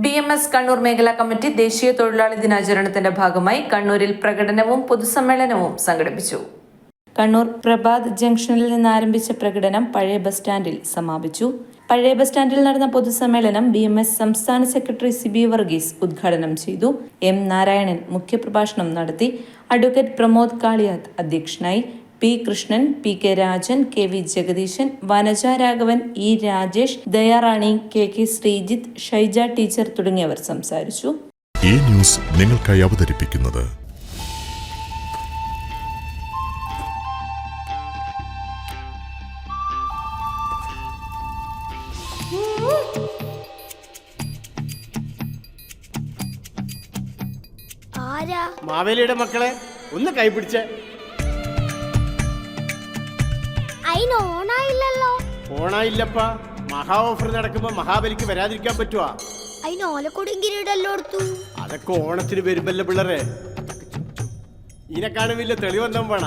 B M S Kannur മേഖലാ committee ദേശീയ തൊഴിലാളി ദിനാചരണത്തിന്റെ ഭാഗമായി കണ്ണൂരിൽ പ്രകടനവും പൊതുസമ്മേളനവും സംഘടിപ്പിച്ചു. കണ്ണൂർ പ്രഭാത് ജംഗ്ഷനിൽ നിന്ന് ആരംഭിച്ച പ്രകടനം പഴയ ബസ് സ്റ്റാൻഡിൽ സമാപിച്ചു. പഴയ ബസ് സ്റ്റാൻഡിൽ നടന്ന പൊതുസമ്മേളനം ബി എം എസ് സംസ്ഥാന സെക്രട്ടറി സിബി വർഗീസ് ഉദ്ഘാടനം ചെയ്തു. എം നാരായണൻ മുഖ്യപ്രഭാഷണം നടത്തി. അഡ്വക്കേറ്റ് പ്രമോദ് കാളിയാത് അധ്യക്ഷനായി. P Krishnan P K Rajan K V Jagadeesan Vanaja Raghavan E Rajesh Dayarani K K Sreejith Shaija teacher തുടങ്ങിയവർ സംസാരിച്ചു. ഈ ന്യൂസ് നിങ്ങൾക്കായി അവതരിപ്പിക്കുന്നത് ആരാ? മാവേലിയുടെ മക്കളെ ഒന്ന് കൈപിടിച്ച്. അയിന് ഓണായില്ലല്ലോ. ഓണായില്ലപ്പാ. മഹാ ഓഫർ നടക്കുമ്പോ മഹാബലിക്ക് വരാതിരിക്കാൻ പറ്റുവാ. അയിന് ഓലക്കൊടിയും കിരീടല്ലോ എടുത്തു അതൊക്കെ ഓണത്തിന് വരുമ്പല്ലേ പിള്ളേരെ. ഇതിനെക്കാളും വലിയ തെളിവെന്താ വേണ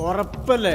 ഉറപ്പല്ലേ?